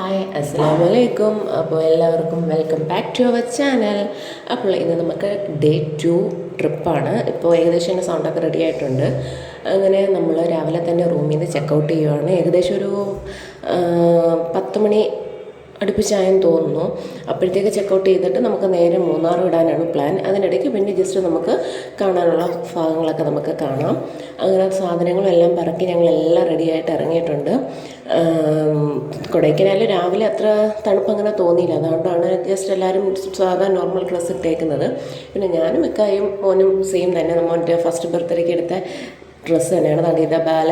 Hi അസ്സാം വലൈക്കും അപ്പോൾ എല്ലാവർക്കും welcome back to our channel അപ്പോൾ ഇന്ന് നമുക്ക് ഡേ ടു ട്രിപ്പാണ് ഇപ്പോൾ ഏകദേശം എന്റെ സൗണ്ടൊക്കെ റെഡി ആയിട്ടുണ്ട്. അങ്ങനെ നമ്മൾ രാവിലെ തന്നെ റൂമിൽ നിന്ന് ചെക്കൗട്ട് ചെയ്യുവാണ്. ഏകദേശം ഒരു പത്ത് മണി അടുപ്പിച്ചായെന്ന് തോന്നുന്നു. അപ്പോഴത്തേക്ക് ചെക്കൗട്ട് ചെയ്തിട്ട് നമുക്ക് നേരെ മൂന്നാർ വിടാനാണ് പ്ലാൻ അതിനിടയ്ക്ക് പിന്നെ ജസ്റ്റ് നമുക്ക് കാണാനുള്ള ഭാഗങ്ങളൊക്കെ നമുക്ക് കാണാം. അങ്ങനെ സാധനങ്ങളും എല്ലാം പറക്കി ഞങ്ങളെല്ലാം റെഡിയായിട്ട് ഇറങ്ങിയിട്ടുണ്ട്. കൊടൈക്കനാൽ രാവിലെ അത്ര തണുപ്പ് അങ്ങനെ തോന്നിയില്ല. അതുകൊണ്ടാണ് ജസ്റ്റ് എല്ലാവരും സാധാ നോർമൽ ഡ്രസ്സ് ഇട്ടേക്കുന്നത്. പിന്നെ ഞാനും മിക്കായും മോനും സെയിം തന്നെ. നമ്മുടെ ഫസ്റ്റ് ബർത്ത്ഡേക്ക് എടുത്ത ഡ്രസ്സ് തന്നെയാണ്. അതാണ് ബാല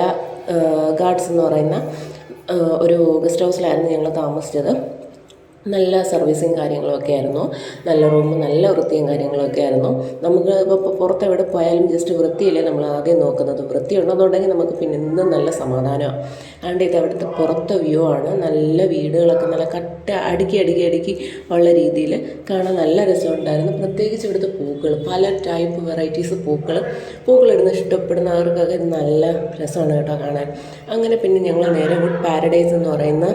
ഗാർഡ്സ് എന്ന് പറയുന്ന ഒരു ഗസ്റ്റ് ഹൗസിലായിരുന്നു ഞങ്ങൾ താമസിച്ചത്. നല്ല സർവീസും കാര്യങ്ങളൊക്കെ ആയിരുന്നു. നല്ല റൂം നല്ല വൃത്തിയും കാര്യങ്ങളൊക്കെ ആയിരുന്നു. നമുക്ക് ഇപ്പോൾ പുറത്ത് എവിടെ പോയാലും ജസ്റ്റ് വൃത്തിയില്ലേ നമ്മൾ ആദ്യം നോക്കുന്നത്. വൃത്തി ഉണ്ടെന്നുണ്ടെങ്കിൽ നമുക്ക് പിന്നെ ഇന്നും നല്ല സമാധാനമാണ് അതുകൊണ്ട് ഇത് അവിടുത്തെ പുറത്തെ വ്യൂ ആണ്. നല്ല വീടുകളൊക്കെ നല്ല കട്ട അടുക്കി അടുക്കി അടുക്കി ഉള്ള രീതിയിൽ കാണാൻ നല്ല രസമുണ്ടായിരുന്നു പ്രത്യേകിച്ച് ഇവിടുത്തെ പൂക്കൾ പല ടൈപ്പ് വെറൈറ്റീസ് പൂക്കൾ പൂക്കളിടുന്ന ഇഷ്ടപ്പെടുന്നവർക്കൊക്കെ ഇത് നല്ല രസമാണ് കേട്ടോ കാണാൻ. അങ്ങനെ പിന്നെ ഞങ്ങൾ നേരെ വുഡ് പാരഡൈസ് എന്ന് പറയുന്ന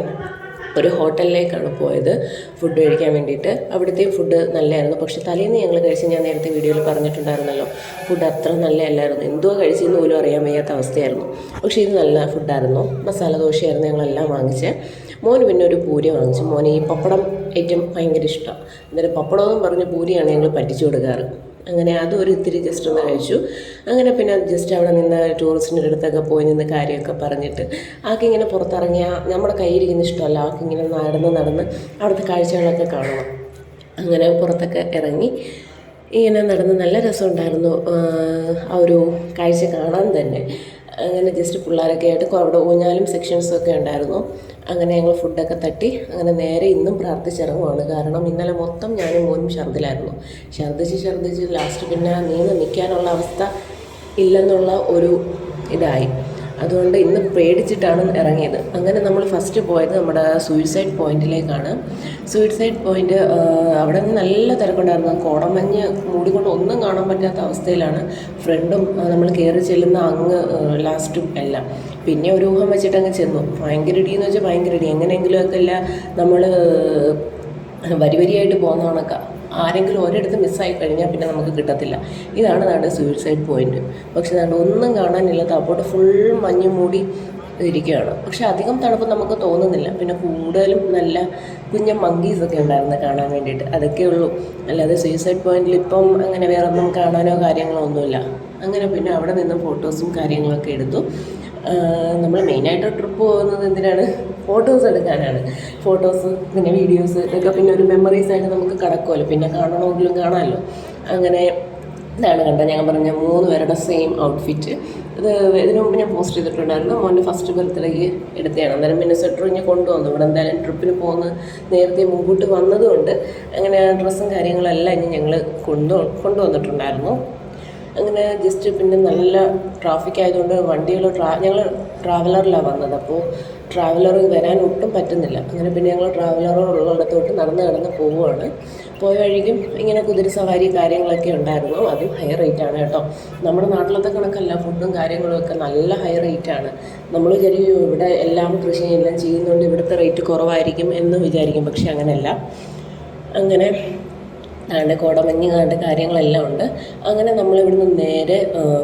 ഒരു ഹോട്ടലിലേക്കാണ് പോയത്. ഫുഡ് കഴിക്കാൻ വേണ്ടിയിട്ട്. അവിടുത്തെ ഫുഡ് നല്ലതായിരുന്നു പക്ഷെ തലേന്ന് ഞങ്ങൾ കഴിച്ച് ഞാൻ നേരത്തെ വീഡിയോയിൽ പറഞ്ഞിട്ടുണ്ടായിരുന്നല്ലോ. ഫുഡ് അത്ര നല്ലതല്ലായിരുന്നു. എന്തോ കഴിച്ചെന്ന് പോലും അറിയാൻ വയ്യാത്ത അവസ്ഥയായിരുന്നു. പക്ഷേ ഇത് നല്ല ഫുഡായിരുന്നു. മസാല ദോശയായിരുന്നു ഞങ്ങളെല്ലാം വാങ്ങിച്ച്. മോന് പിന്നെ ഒരു പൂരി വാങ്ങിച്ചു. മോന് ഈ പപ്പടം ഏറ്റവും ഭയങ്കര ഇഷ്ടമാണ് എന്നിട്ട് പപ്പടമെന്നും പറഞ്ഞ് പൂരിയാണ് ഞങ്ങൾ പറ്റിച്ചു കൊടുക്കാറ്. അങ്ങനെ അതും ഒരു ഇത്തിരി ജസ്റ്റ് ഒന്ന് കഴിച്ചു. അങ്ങനെ പിന്നെ ജസ്റ്റ് അവിടെ നിന്ന് ടൂറിസ്റ്റിന്റെ അടുത്തൊക്കെ പോയി നിന്ന് കാര്യമൊക്കെ പറഞ്ഞിട്ട് ആൾക്ക് ഇങ്ങനെ പുറത്തിറങ്ങിയ നമ്മുടെ കയ്യിലിരിക്കുന്ന ഇഷ്ടമല്ല. ആൾക്ക് ഇങ്ങനെ നടന്ന് നടന്ന് അവിടുത്തെ കാഴ്ചകളൊക്കെ കാണണം. അങ്ങനെ പുറത്തൊക്കെ ഇറങ്ങി ഇങ്ങനെ നടന്ന് നല്ല രസമുണ്ടായിരുന്നു ആ ഒരു കാഴ്ച കാണാൻ തന്നെ. അങ്ങനെ ജസ്റ്റ് പിള്ളേരൊക്കെ ആയിട്ട് അവിടെ ഊഞ്ഞാലും സെക്ഷൻസും ഒക്കെ ഉണ്ടായിരുന്നു. അങ്ങനെ ഞങ്ങൾ ഫുഡൊക്കെ തട്ടി അങ്ങനെ നേരെ ഇന്നും പ്രാർത്ഥിച്ചിറങ്ങുവാണ്. കാരണം ഇന്നലെ മൊത്തം ഞാനും മോനും ഛർദിലായിരുന്നു. ഛർദ്ദിച്ച് ഛർദ്ദിച്ച് ലാസ്റ്റ് പിന്നെ നീന്ന് നിൽക്കാനുള്ള അവസ്ഥ ഇല്ലെന്നുള്ള ഒരു ഇതായി. അതുകൊണ്ട് ഇന്ന് പേടിച്ചിട്ടാണ് ഇറങ്ങിയത്. അങ്ങനെ നമ്മൾ ഫസ്റ്റ് പോയത് നമ്മുടെ സൂയിസൈഡ് പോയിന്റിലേക്കാണ് സൂയിസൈഡ് പോയിന്റ് അവിടെ നല്ല തിരക്കുണ്ടായിരുന്നു. കോടമഞ്ഞ് മൂടിക്കൊണ്ട് ഒന്നും കാണാൻ പറ്റാത്ത അവസ്ഥയിലാണ്. ഫ്രണ്ടും നമ്മൾ കയറി ചെല്ലുന്ന അങ്ങ് ലാസ്റ്റും എല്ലാം. പിന്നെ ഒരു ഊഹം വെച്ചിട്ട് അങ്ങ് ചെന്നു. ഭയങ്കര ഇടി എന്ന് വെച്ചാൽ ഭയങ്കര ഇടി. എങ്ങനെയെങ്കിലുമൊക്കെ അല്ല നമ്മൾ വരി വരിയായിട്ട് പോകുന്ന കണക്കാ. ആരെങ്കിലും ഒരിടത്ത് മിസ്സായി കഴിഞ്ഞാൽ പിന്നെ നമുക്ക് കിട്ടത്തില്ല. ഇതാണ് നാട് സൂയിസൈഡ് പോയിന്റ് പക്ഷെ നാട് ഒന്നും കാണാനില്ല അപ്പോട്ട് ഫുൾ മഞ്ഞ് മൂടി ഇരിക്കുകയാണ്. പക്ഷെ അധികം തണുപ്പ് നമുക്ക് തോന്നുന്നില്ല. പിന്നെ കൂടുതലും നല്ല കുഞ്ഞ മങ്കീസ് ഒക്കെ ഉണ്ടായിരുന്നു കാണാൻ വേണ്ടിയിട്ട്. അതൊക്കെ ഉള്ളൂ. അല്ലാതെ സൂയിസൈഡ് പോയിന്റിൽ ഇപ്പം അങ്ങനെ വേറെ ഒന്നും കാണാനോ കാര്യങ്ങളോ ഒന്നുമില്ല. അങ്ങനെ പിന്നെ അവിടെ നിന്ന് ഫോട്ടോസും കാര്യങ്ങളൊക്കെ എടുത്തു. നമ്മൾ മെയിനായിട്ട് ട്രിപ്പ് പോകുന്നത് എന്തിനാണ്? ഫോട്ടോസ് എടുക്കാനാണ്. ഫോട്ടോസ് പിന്നെ വീഡിയോസ് ഇതൊക്കെ പിന്നെ ഒരു മെമ്മറീസ് ആയിട്ട് നമുക്ക് കിടക്കുമല്ലോ പിന്നെ കാണണമെങ്കിലും കാണാമല്ലോ. അങ്ങനെ ഇതാണ് കണ്ടത്. ഞാൻ പറഞ്ഞ മൂന്ന് പേരുടെ സെയിം ഔട്ട്ഫിറ്റ് ഇത് ഇതിനു മുമ്പ് ഞാൻ പോസ്റ്റ് ചെയ്തിട്ടുണ്ടായിരുന്നു. മോന്റെ ഫസ്റ്റ് ബർത്ത്ഡേക്ക് എടുത്തതാണ്. അന്നേരം പിന്നെ സ്വെറ്റർ ഞാൻ കൊണ്ടുവന്നു. ഇവിടെ എന്തായാലും ട്രിപ്പിന് പോകുന്ന നേരത്തെ മുമ്പോട്ട് വന്നതുകൊണ്ട് അങ്ങനെ ഡ്രസ്സും കാര്യങ്ങളെല്ലാം ഇനി ഞങ്ങൾ കൊണ്ടു കൊണ്ടുവന്നിട്ടുണ്ടായിരുന്നു. അങ്ങനെ ജസ്റ്റ് പിന്നെ നല്ല ട്രാഫിക് ആയതുകൊണ്ട് വണ്ടികൾ ട്രാ ഞങ്ങൾ ട്രാവലറിലാണ് വന്നത്. അപ്പോൾ ട്രാവലർ വരാൻ ഒട്ടും പറ്റുന്നില്ല. അങ്ങനെ പിന്നെ ഞങ്ങൾ ട്രാവലറുള്ളിടത്തോട്ട് നടന്ന് നടന്ന് പോവുകയാണ് പോയ വഴിക്കും ഇങ്ങനെ കുതിര സവാരി കാര്യങ്ങളൊക്കെ ഉണ്ടായിരുന്നു. അതും ഹൈ റേറ്റ് ആണ് കേട്ടോ. നമ്മുടെ നാട്ടിലത്തെ കണക്കല്ല ഫുഡും കാര്യങ്ങളും ഒക്കെ നല്ല ഹൈ റേറ്റ് ആണ്. നമ്മൾ വിചാരിക്കും ഇവിടെ എല്ലാം കൃഷി എല്ലാം ചെയ്യുന്നതുകൊണ്ട് ഇവിടുത്തെ റേറ്റ് കുറവായിരിക്കും എന്ന് വിചാരിക്കും. പക്ഷെ അങ്ങനെയല്ല. അങ്ങനെ താണ്ട് കോടമഞ്ഞ് കാണ്ട് കാര്യങ്ങളെല്ലാം ഉണ്ട്. അങ്ങനെ നമ്മൾ ഇവിടുന്ന് നേരെ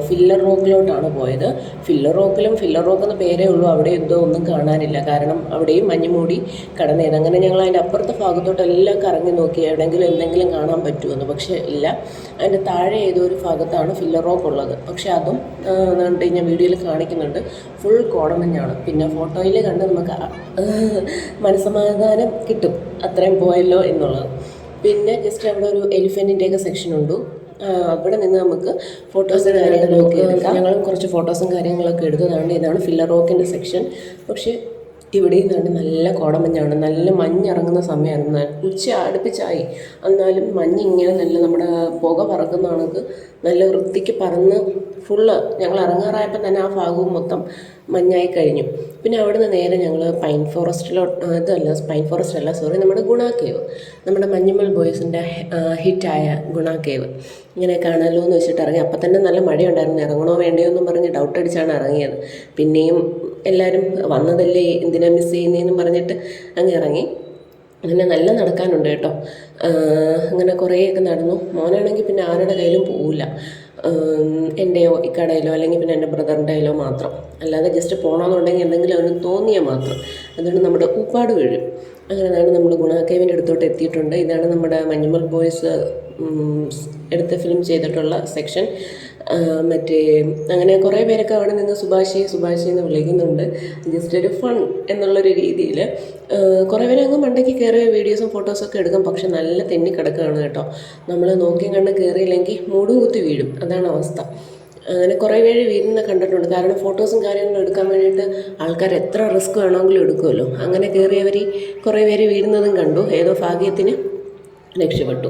ഫില്ലർ റോക്കിലോട്ടാണ് പോയത്. ഫില്ലർ റോക്കിലും ഫില്ലർ റോക്ക് എന്ന പേരേ ഉള്ളൂ. അവിടെ എന്തോ ഒന്നും കാണാനില്ല. കാരണം അവിടെയും മഞ്ഞ് മൂടി കടന്നേത് അങ്ങനെ ഞങ്ങൾ അതിന്റെ അപ്പുറത്തെ ഭാഗത്തോട്ടെല്ലാം കറങ്ങി നോക്കി എവിടെയെങ്കിലും എന്തെങ്കിലും കാണാൻ പറ്റുമെന്ന്. പക്ഷേ ഇല്ല. അതിന്റെ താഴെ ഏതോ ഒരു ഭാഗത്താണ് ഫില്ലർ റോക്ക് ഉള്ളത്. പക്ഷേ അതും കണ്ട് ഞാൻ വീഡിയോയിൽ കാണിക്കുന്നുണ്ട്. ഫുൾ കോടമഞ്ഞാണ്. പിന്നെ ഫോട്ടോയിൽ കണ്ട് നമുക്ക് മനസ്സമാധാനം കിട്ടും. അത്രയും പോയല്ലോ എന്നുള്ളത്. പിന്നെ ജസ്റ്റ് അവിടെ ഒരു എലിഫന്റിന്റെ ഒക്കെ സെക്ഷൻ ഉണ്ട്. അവിടെ നിന്ന് നമുക്ക് ഫോട്ടോസ് കാര്യങ്ങളൊക്കെ എടുക്കാം. ഞങ്ങളും കുറച്ച് ഫോട്ടോസും കാര്യങ്ങളൊക്കെ എടുത്തതാണ്. ഇതാണ് ഫില്ലർ റോക്കിന്റെ സെക്ഷൻ പക്ഷേ ഇവിടെ നിന്നാണ് നല്ല കോടമഞ്ഞാണ്. നല്ല മഞ്ഞിറങ്ങുന്ന സമയമായിരുന്നു. ഉച്ച അടുപ്പിച്ചായി. എന്നാലും മഞ്ഞ് ഇങ്ങനെ നല്ല നമ്മുടെ പുക പറക്കുന്ന കണക്ക് നല്ല വൃത്തിക്ക് പറന്ന് ഫുള്ള് ഞങ്ങൾ ഇറങ്ങാറായപ്പോൾ തന്നെ ആ ഭാഗവും മൊത്തം മഞ്ഞായി കഴിഞ്ഞു. പിന്നെ അവിടുന്ന് നേരെ ഞങ്ങൾ പൈൻ ഫോറസ്റ്റിലോ ഇതല്ല പൈൻ ഫോറസ്റ്റ് അല്ല സോറി നമ്മുടെ ഗുണ കേവ് നമ്മുടെ മഞ്ഞുമൽ ബോയ്സിന്റെ ഹിറ്റായ ഗുണ കേവ് ഇങ്ങനെ കാണാമല്ലോ എന്ന് വെച്ചിട്ട് ഇറങ്ങി. അപ്പം തന്നെ നല്ല മഴയുണ്ടായിരുന്നു. ഇറങ്ങണോ വേണ്ടയോ എന്നും പറഞ്ഞ് ഡൗട്ട് അടിച്ചാണ് ഇറങ്ങിയത്. പിന്നെയും എല്ലാവരും വന്നതല്ലേ എന്തിനാ മിസ് ചെയ്യുന്നതെന്നും പറഞ്ഞിട്ട് അങ്ങ് ഇറങ്ങി. അങ്ങനെ നല്ല നടക്കാനുണ്ട് കേട്ടോ. അങ്ങനെ കുറേയൊക്കെ നടന്നു. മോനാണെങ്കിൽ പിന്നെ ആരുടെ കയ്യിലും പോവില്ല. എന്റെയോ ഇക്കടയിലോ അല്ലെങ്കിൽ പിന്നെ എന്റെ ബ്രദറിന്റെ കയ്യിലോ മാത്രം. അല്ലാതെ ജസ്റ്റ് പോകണമെന്നുണ്ടെങ്കിൽ എന്തെങ്കിലും അവന് തോന്നിയാൽ മാത്രം. അതുകൊണ്ട് നമ്മുടെ ഉപ്പാട് വീഴും. അങ്ങനെ അതാണ് നമ്മൾ ഗുണാക്കേവിന്റെ അടുത്തോട്ട് എത്തിയിട്ടുണ്ട്. ഇതാണ് നമ്മുടെ മഞ്ഞുമൽ ബോയ്സ് എടുത്ത ഫിലിം ചെയ്തിട്ടുള്ള സെക്ഷൻ മറ്റേ അങ്ങനെ കുറേ പേരൊക്കെ അവിടെ നിന്ന് സുഭാഷി സുഭാഷി എന്ന് വിളിക്കുന്നുണ്ട്. ജസ്റ്റ് ഒരു ഫൺ എന്നുള്ളൊരു രീതിയിൽ കുറേ പേര് അങ്ങ് മണ്ടയ്ക്ക് കയറിയ വീഡിയോസും ഫോട്ടോസൊക്കെ എടുക്കും. പക്ഷെ നല്ല തെന്നി കിടക്കുകയാണ് കേട്ടോ. നമ്മൾ നോക്കിയും കണ്ട് കയറിയില്ലെങ്കിൽ മൂടും കുത്തി വീഴും. അതാണ് അവസ്ഥ. അങ്ങനെ കുറേ പേര് വീടിനെ കണ്ടിട്ടുണ്ട്. കാരണം ഫോട്ടോസും കാര്യങ്ങളും എടുക്കാൻ വേണ്ടിയിട്ട് ആൾക്കാർ എത്ര റിസ്ക് വേണമെങ്കിലും എടുക്കുമല്ലോ. അങ്ങനെ കയറിയവർ കുറേ പേര് വീഴുന്നതും കണ്ടു. ഏതോ ഭാഗ്യത്തിന് രക്ഷപ്പെട്ടു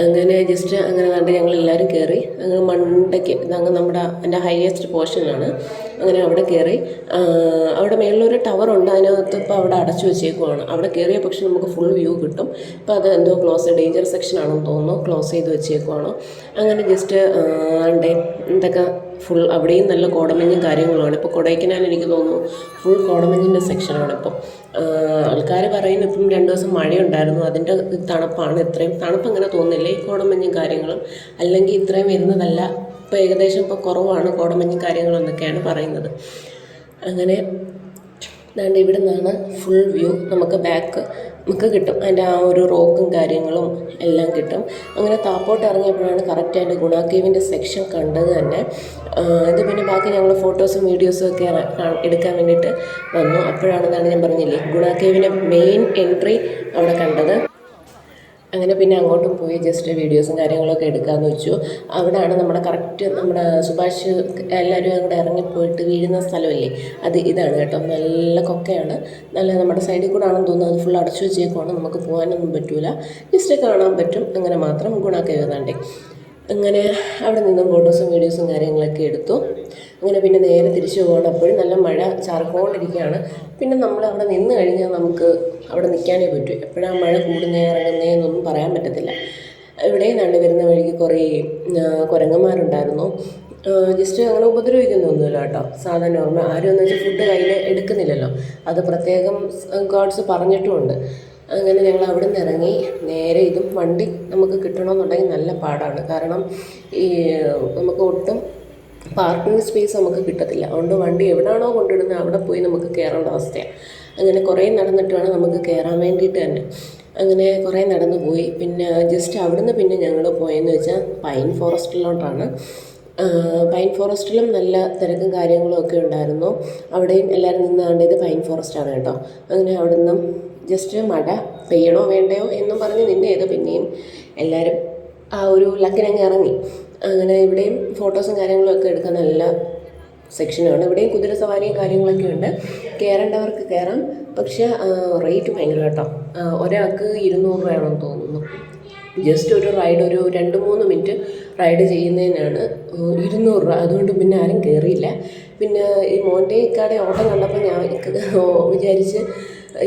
അങ്ങനെ ജസ്റ്റ് അങ്ങനെ കണ്ട് ഞങ്ങൾ എല്ലാവരും കയറി അങ്ങ് മണ്ടയ്ക്ക് അങ്ങ് നമ്മുടെ എന്റെ ഹയസ്റ്റ് പോർഷനാണ് അങ്ങനെ അവിടെ കയറി അവിടെ മേളിലൊരു ടവറുണ്ട് അതിനകത്ത് ഇപ്പോൾ അവിടെ അടച്ചു വെച്ചേക്കുവാണ്. അവിടെ കയറിയ പക്ഷേ നമുക്ക് ഫുൾ വ്യൂ കിട്ടും. ഇപ്പോൾ അത് എന്തോ ക്ലോസ് ഡേഞ്ചർ സെക്ഷൻ ആണെന്ന് തോന്നുന്നു. ക്ലോസ് ചെയ്ത് വെച്ചേക്കുവാണ്. അങ്ങനെ ജസ്റ്റ് ആണ്ടേ എന്തൊക്കെ ഫുൾ അവിടെയും നല്ല കോടമഞ്ഞും കാര്യങ്ങളുമാണ്. ഇപ്പോൾ കൊടൈക്കനാൽ എനിക്ക് തോന്നുന്നു ഫുൾ കോടമഞ്ഞിന്റെ സെക്ഷനാണ് ഇപ്പം. ആൾക്കാർ പറയുന്നു ഇപ്പം രണ്ട് ദിവസം മഴയുണ്ടായിരുന്നു അതിന്റെ തണുപ്പാണ് ഇത്രയും തണുപ്പ് അങ്ങനെ തോന്നുന്നില്ല ഈ കോടമഞ്ഞും കാര്യങ്ങളും. അല്ലെങ്കിൽ ഇത്രയും വരുന്നതല്ല ഇപ്പോൾ ഏകദേശം ഇപ്പോൾ കുറവാണ് കോടമഞ്ഞും കാര്യങ്ങളും എന്നൊക്കെയാണ് പറയുന്നത്. അങ്ങനെ ഇവിടെ നിന്നാണ് ഫുൾ വ്യൂ നമുക്ക് ബാക്ക് നമുക്ക് കിട്ടും. അതിന്റെ ആ ഒരു റോക്കും കാര്യങ്ങളും എല്ലാം കിട്ടും. അങ്ങനെ താപ്പോട്ട് ഇറങ്ങിയപ്പോഴാണ് കറക്റ്റായിട്ട് ഗുണ കേവിന്റെ സെക്ഷൻ കണ്ടത് തന്നെ. ഇത് പിന്നെ ബാക്കി ഞങ്ങൾ ഫോട്ടോസും വീഡിയോസും ഒക്കെ എടുക്കാൻ വേണ്ടിയിട്ട് വന്നു. അപ്പോഴാണ് ഇതാണ് ഞാൻ പറഞ്ഞില്ലേ ഗുണ കേവിന്റെ മെയിൻ എൻട്രി അവിടെ കണ്ടത്. അങ്ങനെ പിന്നെ അങ്ങോട്ടും പോയി ജസ്റ്റ് വീഡിയോസും കാര്യങ്ങളൊക്കെ എടുക്കാമെന്ന് വെച്ചു. അവിടെയാണ് നമ്മുടെ കറക്റ്റ് നമ്മുടെ സുഭാഷ് എല്ലാവരും അങ്ങോട്ട് ഇറങ്ങിപ്പോയിട്ട് വീഴുന്ന സ്ഥലമല്ലേ? അത് ഇതാണ് കേട്ടോ. നല്ല കൊക്കയാണ്. നല്ല നമ്മുടെ സൈഡിൽ കൂടെ ആണെന്ന് തോന്നുന്നു. അത് ഫുൾ അടച്ചു വെച്ചേക്കുവാണ്. നമുക്ക് പോകാനൊന്നും പറ്റില്ല ജസ്റ്റ് കാണാൻ പറ്റും. അങ്ങനെ മാത്രം ഗുണമൊക്കെ എഴുതാണ്ടേ അങ്ങനെ അവിടെ നിന്നും ഫോട്ടോസും വീഡിയോസും കാര്യങ്ങളൊക്കെ എടുത്തു. അങ്ങനെ പിന്നെ നേരെ തിരിച്ചു പോകണം നല്ല മഴ ചാർക്കോണ്ടിരിക്കുകയാണ് പിന്നെ നമ്മൾ അവിടെ നിന്ന് കഴിഞ്ഞാൽ നമുക്ക് അവിടെ നിൽക്കാനേ പറ്റൂ. എപ്പോഴാണ് മഴ കൂടുന്നേ ഇറങ്ങുന്നേ എന്നൊന്നും പറയാൻ പറ്റത്തില്ല. ഇവിടെ നണ്ട് വരുന്ന വഴിക്ക് കുറേ കുരങ്ങന്മാരുണ്ടായിരുന്നു. ജസ്റ്റ് അങ്ങനെ ഉപദ്രവിക്കുന്നൊന്നുമില്ല കേട്ടോ. സാധാ നോർമൽ. ആരും എന്ന് വെച്ചാൽ ഫുഡ് കയ്യിൽ എടുക്കുന്നില്ലല്ലോ. അത് പ്രത്യേകം ഗോഡ്സ് പറഞ്ഞിട്ടുമുണ്ട്. അങ്ങനെ ഞങ്ങൾ അവിടെ നിന്ന് ഇറങ്ങി നേരെ ഇതും വണ്ടി നമുക്ക് കിട്ടണമെന്നുണ്ടെങ്കിൽ നല്ല പാടാണ്. കാരണം ഈ നമുക്ക് ഒട്ടും പാർക്കിംഗ് സ്പേസ് നമുക്ക് കിട്ടത്തില്ല. അതുകൊണ്ട് വണ്ടി എവിടെയാണോ കൊണ്ടിടുന്നത് അവിടെ പോയി നമുക്ക് കയറേണ്ട അവസ്ഥയാണ് അങ്ങനെ കുറേ നടന്നിട്ട് വേണം നമുക്ക് കയറാൻ വേണ്ടിയിട്ട് തന്നെ. അങ്ങനെ കുറേ നടന്നു പോയി പിന്നെ ജസ്റ്റ് അവിടുന്ന് പിന്നെ ഞങ്ങൾ പോയെന്ന് വെച്ചാൽ പൈൻ ഫോറസ്റ്റിലോട്ടാണ് പൈൻ ഫോറസ്റ്റിലും നല്ല തിരക്കും കാര്യങ്ങളും ഒക്കെ ഉണ്ടായിരുന്നു. അവിടെയും എല്ലാവരും നിന്നാണ്ട് ഇത് പൈൻ ഫോറസ്റ്റാണ് കേട്ടോ. അങ്ങനെ അവിടെ നിന്നും ജസ്റ്റ് മഴ പെയ്യണോ വേണ്ടയോ എന്നും പറഞ്ഞ് നിന്നേത് പിന്നെയും എല്ലാവരും ആ ഒരു ലക്കിനങ്ങ് ഇറങ്ങി. അങ്ങനെ ഇവിടെയും ഫോട്ടോസും കാര്യങ്ങളും ഒക്കെ എടുക്കാൻ നല്ല സെക്ഷനാണ് ഇവിടെയും കുതിര സവാരിയും കാര്യങ്ങളൊക്കെ ഉണ്ട്. കയറേണ്ടവർക്ക് കയറാം പക്ഷേ റേറ്റ് ഭയങ്കര കേട്ടോ. ഒരാൾക്ക് ഇരുന്നൂറ് രൂപയാണെന്ന് തോന്നുന്നു. ജസ്റ്റ് ഒരു റൈഡ് ഒരു രണ്ട് മൂന്ന് മിനിറ്റ് റൈഡ് ചെയ്യുന്നതിനാണ് ഇരുന്നൂറ് രൂപ. അതുകൊണ്ട് പിന്നെ ആരും കയറിയില്ല പിന്നെ ഈ മോന്റെ ഇക്കാടെ ഓട്ടം കണ്ടപ്പോൾ ഞാൻ വിചാരിച്ച്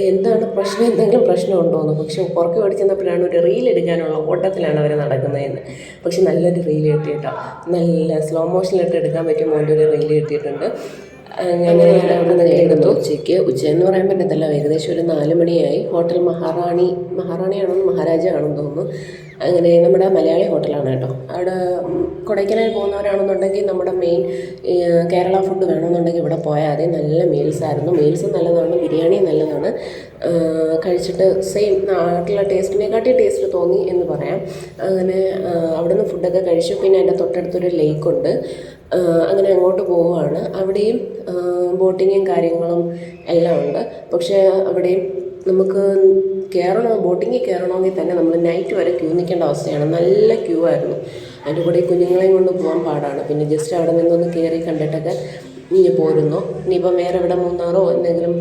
എന്താണ് പ്രശ്നം? എന്തെങ്കിലും പ്രശ്നമുണ്ടോ എന്ന്. പക്ഷെ പുറത്ത് ഓടി ഒരു റീൽ എടുക്കാനുള്ള ഓട്ടത്തിലാണ് അവർ നടക്കുന്നതെന്ന്. പക്ഷെ നല്ലൊരു റീൽ കിട്ടിയിട്ടോ. നല്ല സ്ലോ മോഷനിലിട്ട് എടുക്കാൻ പറ്റിയ മോന്റെ ഒരു റീൽ കിട്ടിയിട്ടുണ്ട്. അങ്ങനെ ഞാൻ അവിടെ നിന്ന് എടുത്തു. ഉച്ചയ്ക്ക്? ഉച്ചയെന്ന് പറയാൻ പറ്റത്തില്ല. ഏകദേശം ഒരു നാല് മണിയായി. ഹോട്ടൽ മഹാറാണി മഹാറാണിയാണെന്ന് മഹാരാജ ആണെന്ന് തോന്നുന്നു. അങ്ങനെ നമ്മുടെ മലയാളി ഹോട്ടലാണ് കേട്ടോ. അവിടെ കൊടൈക്കനാൽ പോകുന്നവരാണെന്നുണ്ടെങ്കിൽ നമ്മുടെ മെയിൻ കേരള ഫുഡ് വേണമെന്നുണ്ടെങ്കിൽ ഇവിടെ പോയാൽ മതി. നല്ല മീൽസ് ആയിരുന്നു. മീൽസും നല്ലതാണ് ബിരിയാണി നല്ലതാണ്. കഴിച്ചിട്ട് സെയിം നാട്ടിലെ ടേസ്റ്റിനെക്കാട്ടി ടേസ്റ്റ് തോന്നി എന്ന് പറയാം. അങ്ങനെ അവിടുന്ന് ഫുഡൊക്കെ കഴിച്ചു. പിന്നെ എന്റെ തൊട്ടടുത്തൊരു ലേക്കുണ്ട് അങ്ങനെ അങ്ങോട്ട് പോവുകയാണ്. അവിടെയും ബോട്ടിങ്ങും കാര്യങ്ങളും എല്ലാം ഉണ്ട്. പക്ഷേ അവിടെയും നമുക്ക് കയറണോ ബോട്ടിങ്ങിൽ കയറണമെങ്കിൽ തന്നെ നമ്മൾ നൈറ്റ് വരെ ക്യൂ നിൽക്കേണ്ട അവസ്ഥയാണ്. നല്ല ക്യൂ ആയിരുന്നു. അതിന്റെ കൂടെ ഈ കുഞ്ഞുങ്ങളെയും കൊണ്ട് പോകാൻ പാടാണ്. പിന്നെ ജസ്റ്റ് അവിടെ നിന്നൊന്ന് കയറി കണ്ടിട്ടൊക്കെ ഇനി പോരുന്നു. ഇനിയിപ്പം വേറെ ഇവിടെ മൂന്നാറോ എന്തെങ്കിലും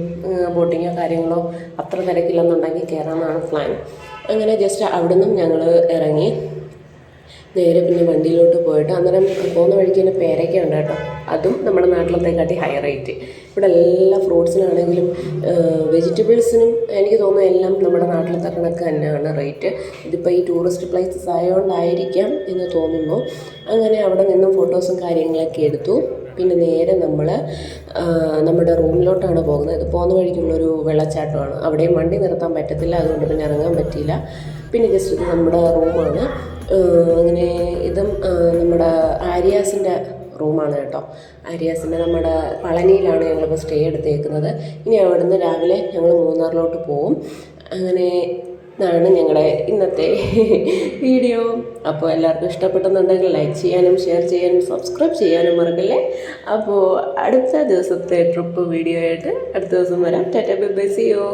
ബോട്ടിങ്ങോ കാര്യങ്ങളോ അത്ര തിരക്കില്ലെന്നുണ്ടെങ്കിൽ കയറാമെന്നാണ് പ്ലാൻ അങ്ങനെ ജസ്റ്റ് അവിടെ നിന്നും ഞങ്ങൾ ഇറങ്ങി. നേരെ പിന്നെ വണ്ടിയിലോട്ട് പോയിട്ട് അന്നേരം പോകുന്ന വഴിക്ക് തന്നെ പേരയ്ക്ക ഉണ്ട് കേട്ടോ. അതും നമ്മുടെ നാട്ടിലത്തെക്കാട്ടി ഹൈ റേറ്റ് ഇവിടെ എല്ലാ ഫ്രൂട്ട്സിനാണെങ്കിലും വെജിറ്റബിൾസിനും എനിക്ക് തോന്നുന്നു എല്ലാം നമ്മുടെ നാട്ടിലത്തെ കണക്ക് തന്നെയാണ് റേറ്റ് ഇതിപ്പോൾ ഈ ടൂറിസ്റ്റ് പ്ലേസസ് ആയതുകൊണ്ടായിരിക്കാം എന്ന് തോന്നുന്നു. അങ്ങനെ അവിടെ നിന്നും ഫോട്ടോസും കാര്യങ്ങളൊക്കെ എടുത്തു. പിന്നെ നേരെ നമ്മൾ നമ്മുടെ റൂമിലോട്ടാണ് പോകുന്നത്. ഇത് പോകുന്ന വഴിക്കുള്ളൊരു വെള്ളച്ചാട്ടമാണ്. അവിടെയും വണ്ടി നിർത്താൻ പറ്റത്തില്ല അതുകൊണ്ട് പിന്നെ ഇറങ്ങാൻ പറ്റിയില്ല. പിന്നെ ജസ്റ്റ് ഇത് നമ്മുടെ റൂമാണ്. അങ്ങനെ ഇതും നമ്മുടെ ആര്യാസിന്റെ റൂമാണ് കേട്ടോ. ആര്യാസിന്റെ നമ്മുടെ പളനിയിലാണ് ഞങ്ങളിപ്പോൾ സ്റ്റേ എടുത്തേക്കുന്നത്. ഇനി അവിടുന്ന് രാവിലെ ഞങ്ങൾ മൂന്നാറിലോട്ട് പോവും. അങ്ങനെ ഇതാണ് ഞങ്ങളുടെ ഇന്നത്തെ വീഡിയോ. അപ്പോൾ എല്ലാവർക്കും ഇഷ്ടപ്പെട്ടെന്നുണ്ടെങ്കിൽ ലൈക്ക് ചെയ്യാനും ഷെയർ ചെയ്യാനും സബ്സ്ക്രൈബ് ചെയ്യാനും മറക്കല്ലേ? അപ്പോൾ അടുത്ത ദിവസത്തെ ട്രിപ്പ് വീഡിയോ ആയിട്ട് അടുത്ത ദിവസം വരാം. ടാറ്റ ബൈ ബൈ സിയോ